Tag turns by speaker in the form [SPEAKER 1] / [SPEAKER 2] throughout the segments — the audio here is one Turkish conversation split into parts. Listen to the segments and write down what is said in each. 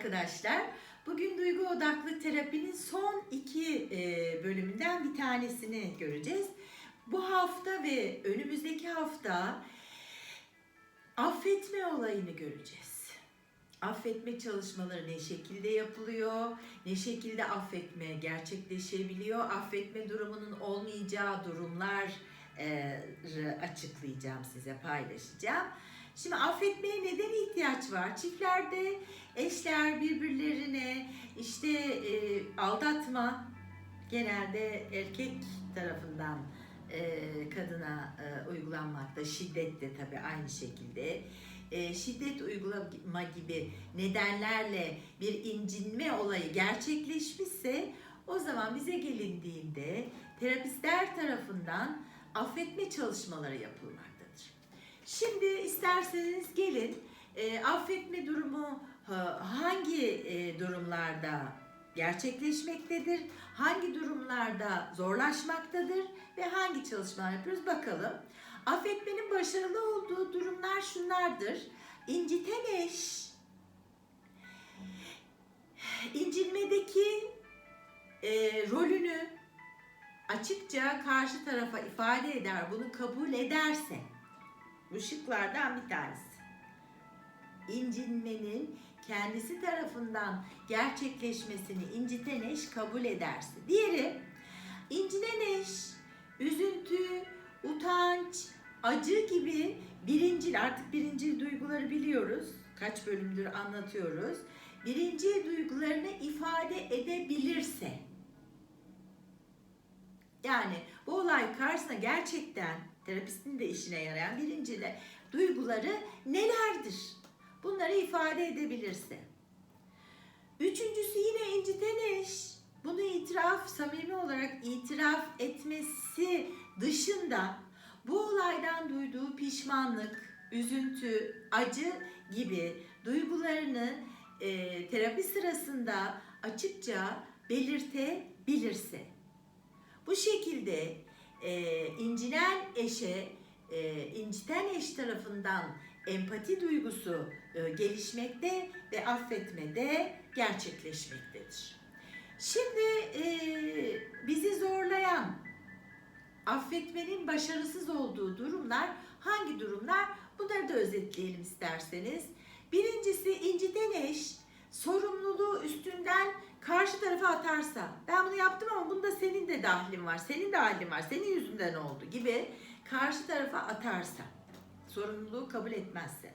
[SPEAKER 1] arkadaşlar. Bugün duygu odaklı terapinin son iki e, bölümünden bir tanesini göreceğiz. Bu hafta ve önümüzdeki hafta affetme olayını göreceğiz. Affetme çalışmaları ne şekilde yapılıyor, ne şekilde affetme gerçekleşebiliyor, affetme durumunun olmayacağı durumlar e, açıklayacağım size, paylaşacağım. Şimdi affetmeye neden ihtiyaç var? Çiftlerde eşler birbirlerine işte e, aldatma genelde erkek tarafından e, kadına e, uygulanmakta. Şiddet de tabii aynı şekilde. E, şiddet uygulama gibi nedenlerle bir incinme olayı gerçekleşmişse o zaman bize gelindiğinde terapistler tarafından affetme çalışmaları yapılmaktadır. Şimdi isterseniz gelin e, affetme durumu ha, hangi e, durumlarda gerçekleşmektedir, hangi durumlarda zorlaşmaktadır ve hangi çalışmalar yapıyoruz bakalım. Affetmenin başarılı olduğu durumlar şunlardır. İnciten eş, incinmedeki e, rolünü açıkça karşı tarafa ifade eder, bunu kabul ederse, bu şıklardan bir tanesi. İncinmenin kendisi tarafından gerçekleşmesini inciten eş kabul ederse. Diğeri, incinen eş, üzüntü, utanç, acı gibi birinci, artık birinci duyguları biliyoruz. Kaç bölümdür anlatıyoruz. Birinci duygularını ifade edebilirse. Yani bu olay karşısında gerçekten terapistin de işine yarayan birinci de duyguları nelerdir? Bunları ifade edebilirse. Üçüncüsü yine inciten eş. Bunu itiraf, samimi olarak itiraf etmesi dışında bu olaydan duyduğu pişmanlık, üzüntü, acı gibi duygularını e, terapi sırasında açıkça belirtebilirse. Bu şekilde e, incinen eşe, e, inciten eş tarafından empati duygusu e, gelişmekte ve affetmede gerçekleşmektedir. Şimdi e, bizi zorlayan, affetmenin başarısız olduğu durumlar hangi durumlar? Bunları da özetleyelim isterseniz. Birincisi inciten eş sorumluluğu üstünden karşı tarafa atarsa ben bunu yaptım ama bunda senin de dahlin var, senin de halin var, senin yüzünden oldu gibi karşı tarafa atarsa, sorumluluğu kabul etmezse.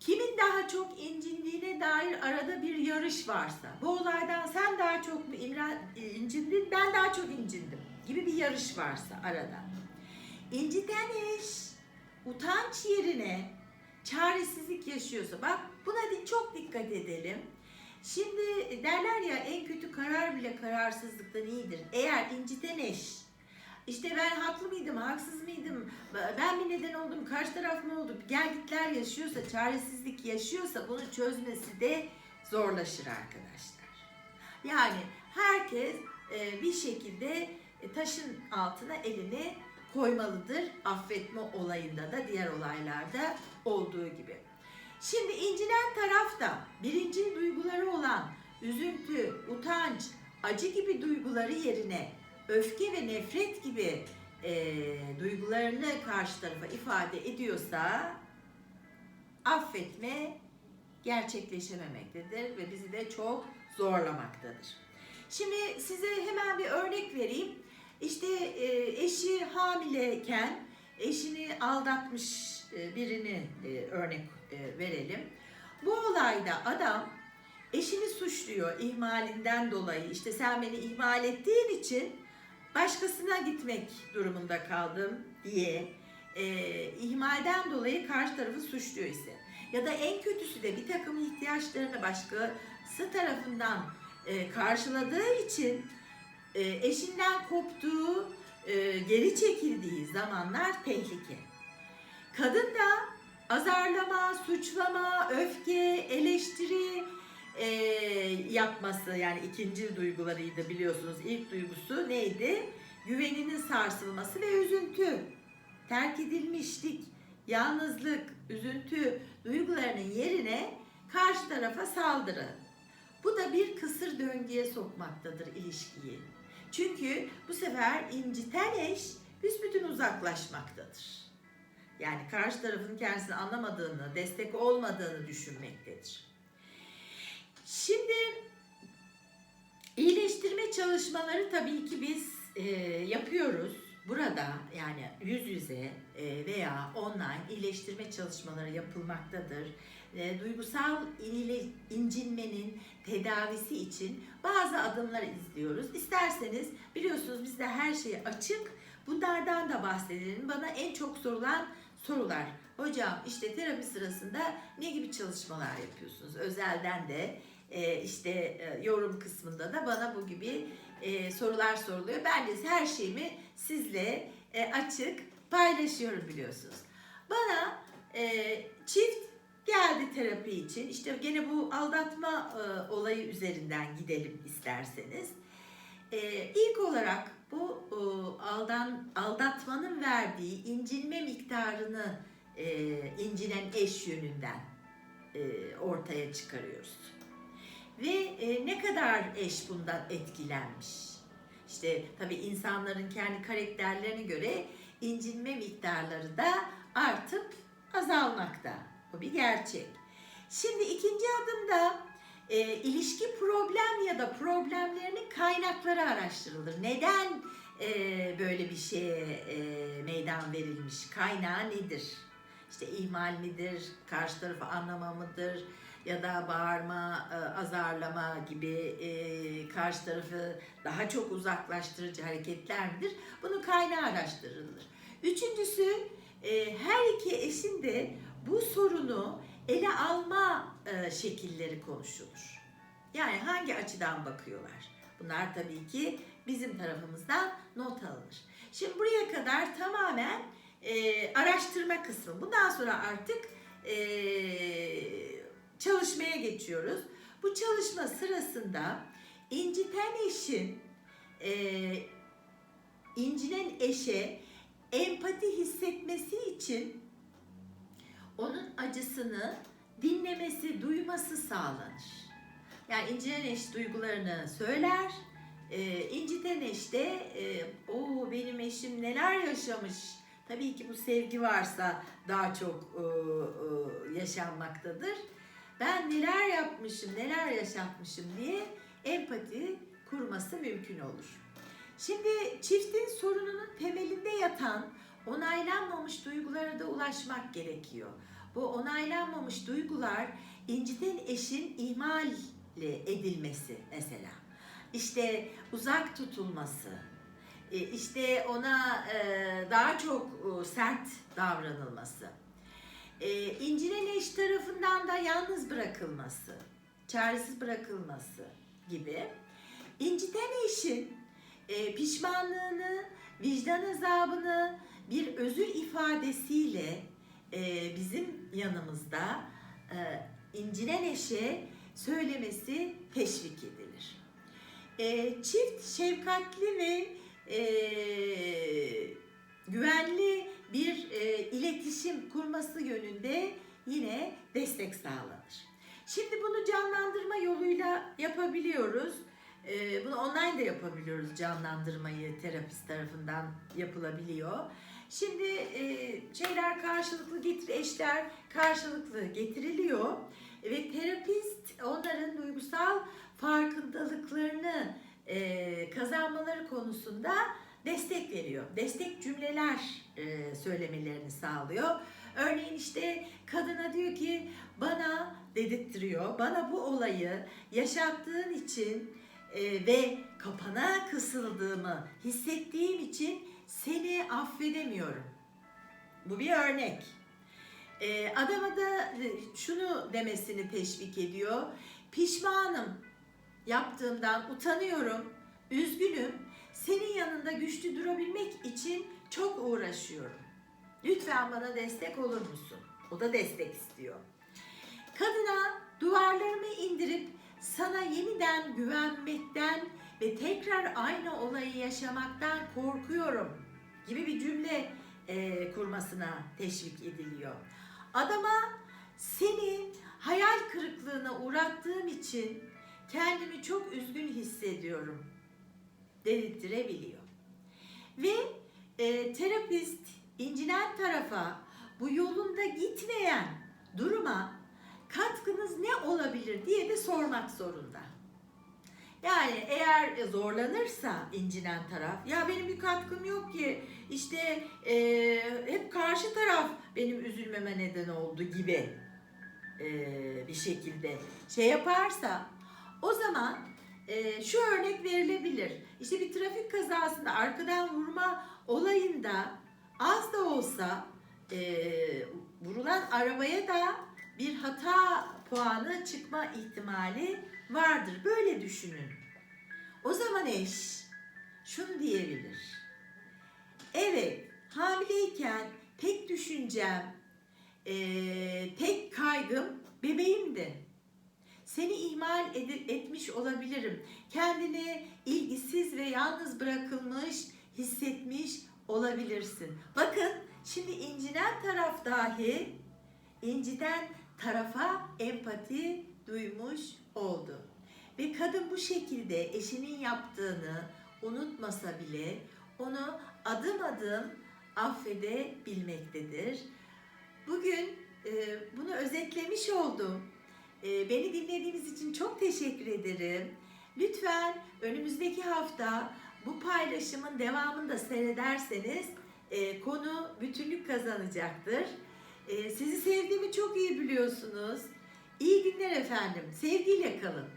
[SPEAKER 1] Kimin daha çok incindiğine dair arada bir yarış varsa, bu olaydan sen daha çok mu incindin, ben daha çok incindim gibi bir yarış varsa arada. İnciten eş utanç yerine çaresizlik yaşıyorsa, bak buna çok dikkat edelim. Şimdi derler ya en kötü karar bile kararsızlıktan iyidir. Eğer inciten eş, işte ben haklı mıydım, haksız mıydım, ben bir neden oldum, karşı taraf mı oldu, gel gitler yaşıyorsa, çaresizlik yaşıyorsa bunu çözmesi de zorlaşır arkadaşlar. Yani herkes bir şekilde taşın altına elini koymalıdır affetme olayında da diğer olaylarda olduğu gibi. Şimdi incinen taraf da birinci duyguları olan üzüntü, utanç, acı gibi duyguları yerine öfke ve nefret gibi e, duygularını karşı tarafa ifade ediyorsa affetme gerçekleşememektedir ve bizi de çok zorlamaktadır. Şimdi size hemen bir örnek vereyim. İşte e, eşi hamileyken eşini aldatmış e, birini e, örnek e, verelim. Bu olayda adam eşini suçluyor ihmalinden dolayı. İşte sen beni ihmal ettiğin için başkasına gitmek durumunda kaldım diye ihmalden dolayı karşı tarafı suçluyor ise ya da en kötüsü de bir takım ihtiyaçlarını başkası tarafından karşıladığı için eşinden koptuğu, e, geri çekildiği zamanlar tehlike. Kadın da azarlama, suçlama, öfke, eleştiri e, yapması yani ikinci duygularıydı biliyorsunuz. İlk duygusu neydi? Güveninin sarsılması ve üzüntü. Terk edilmişlik, yalnızlık, üzüntü duygularının yerine karşı tarafa saldırı. Bu da bir kısır döngüye sokmaktadır ilişkiyi. Çünkü bu sefer inciten eş büsbütün uzaklaşmaktadır. Yani karşı tarafın kendisini anlamadığını, destek olmadığını düşünmektedir. Şimdi iyileştirme çalışmaları tabii ki biz e, yapıyoruz. Burada yani yüz yüze e, veya online iyileştirme çalışmaları yapılmaktadır. E, duygusal incinmenin tedavisi için bazı adımlar izliyoruz. İsterseniz biliyorsunuz bizde her şey açık. Bunlardan da bahsedelim. Bana en çok sorulan sorular. Hocam işte terapi sırasında ne gibi çalışmalar yapıyorsunuz? Özelden de e, işte e, yorum kısmında da bana bu gibi e, sorular soruluyor. Ben de her şeyimi sizle açık paylaşıyorum biliyorsunuz. Bana çift geldi terapi için. İşte gene bu aldatma e, olayı üzerinden gidelim isterseniz. E, ilk olarak bu e, aldan aldatmanın verdiği incinme miktarını e, incinen eş yönünden e, ortaya çıkarıyoruz. Ve e, ne kadar eş bundan etkilenmiş? İşte tabii insanların kendi karakterlerine göre incinme miktarları da artıp azalmakta. Bu bir gerçek. Şimdi ikinci adımda e, ilişki problem ya da problemlerinin kaynakları araştırılır. Neden e, böyle bir şeye e, meydan verilmiş? Kaynağı nedir? İşte ihmal midir? Karşı tarafı anlama mıdır? Ya da bağırma, e, azarlama gibi e, karşı tarafı daha çok uzaklaştırıcı hareketler midir? Bunun kaynağı araştırılır. Üçüncüsü e, her iki eşin de bu sorunu ele alma e, şekilleri konuşulur. Yani hangi açıdan bakıyorlar? Bunlar tabii ki bizim tarafımızdan not alınır. Şimdi buraya kadar tamamen e, araştırma kısmı. Bundan sonra artık e, çalışmaya geçiyoruz. Bu çalışma sırasında inciten eşin e, incinen eşe empati hissetmesi için onun acısını dinlemesi, duyması sağlanır. Yani inciten eş duygularını söyler, e, inciten eş de e, o benim eşim neler yaşamış. Tabii ki bu sevgi varsa daha çok e, e, yaşanmaktadır. Ben neler yapmışım, neler yaşatmışım diye empati kurması mümkün olur. Şimdi çiftin sorununun temelinde yatan onaylanmamış duygulara da ulaşmak gerekiyor. Bu onaylanmamış duygular inciten eşin ihmal edilmesi mesela. İşte uzak tutulması, e, işte ona e, daha çok e, sert davranılması, incinen eş tarafından da yalnız bırakılması, çaresiz bırakılması gibi. İnciten eşin pişmanlığını, vicdan azabını bir özür ifadesiyle bizim yanımızda incinen eşe söylemesi teşvik edilir. E, çift şefkatli ve e, güvenli bir e, iletişim kurması yönünde yine destek sağlanır. Şimdi bunu canlandırma yoluyla yapabiliyoruz. E, bunu online de yapabiliyoruz canlandırmayı terapist tarafından yapılabiliyor. Şimdi e, şeyler karşılıklı getir eşler karşılıklı getiriliyor ve terapist onların duygusal farkındalıklarını e, kazanmaları konusunda destek veriyor. Destek cümleler e, söylemelerini sağlıyor. Örneğin işte kadına diyor ki bana dedirttiriyor. Bana bu olayı yaşattığın için e, ve kapana kısıldığımı hissettiğim için seni affedemiyorum. Bu bir örnek. E, adama da şunu demesini teşvik ediyor. Pişmanım yaptığımdan utanıyorum, üzgünüm. Senin yanında güçlü durabilmek için çok uğraşıyorum. Lütfen bana destek olur musun? O da destek istiyor. Kadına duvarlarımı indirip sana yeniden güvenmekten ve tekrar aynı olayı yaşamaktan korkuyorum gibi bir cümle e, kurmasına teşvik ediliyor. Adama seni hayal kırıklığına uğrattığım için kendimi çok üzgün hissediyorum dedirtebiliyor. Ve e, terapist incinen tarafa bu yolunda gitmeyen duruma katkınız ne olabilir diye de sormak zorunda. Yani eğer zorlanırsa incinen taraf, ya benim bir katkım yok ki, işte e, hep karşı taraf benim üzülmeme neden oldu gibi e, bir şekilde şey yaparsa, o zaman e, şu örnek verilebilir. İşte bir trafik kazasında arkadan vurma olayında az da olsa e, vurulan arabaya da bir hata puanı çıkma ihtimali vardır. Böyle düşünün. O zaman eş şunu diyebilir. Evet, hamileyken tek düşüncem, eee, tek kaygım bebeğimdi. Seni ihmal ed- etmiş olabilirim. Kendini ilgisiz ve yalnız bırakılmış hissetmiş olabilirsin. Bakın şimdi incinen taraf dahi inciden tarafa empati duymuş oldu. Ve kadın bu şekilde eşinin yaptığını unutmasa bile onu adım adım affedebilmektedir. Bugün e, bunu özetlemiş oldum. E, beni dinlediğiniz için çok teşekkür ederim. Lütfen önümüzdeki hafta bu paylaşımın devamını da seyrederseniz e, konu bütünlük kazanacaktır. E, sizi sevdiğimi çok iyi biliyorsunuz. İyi günler efendim. Sevgiyle kalın.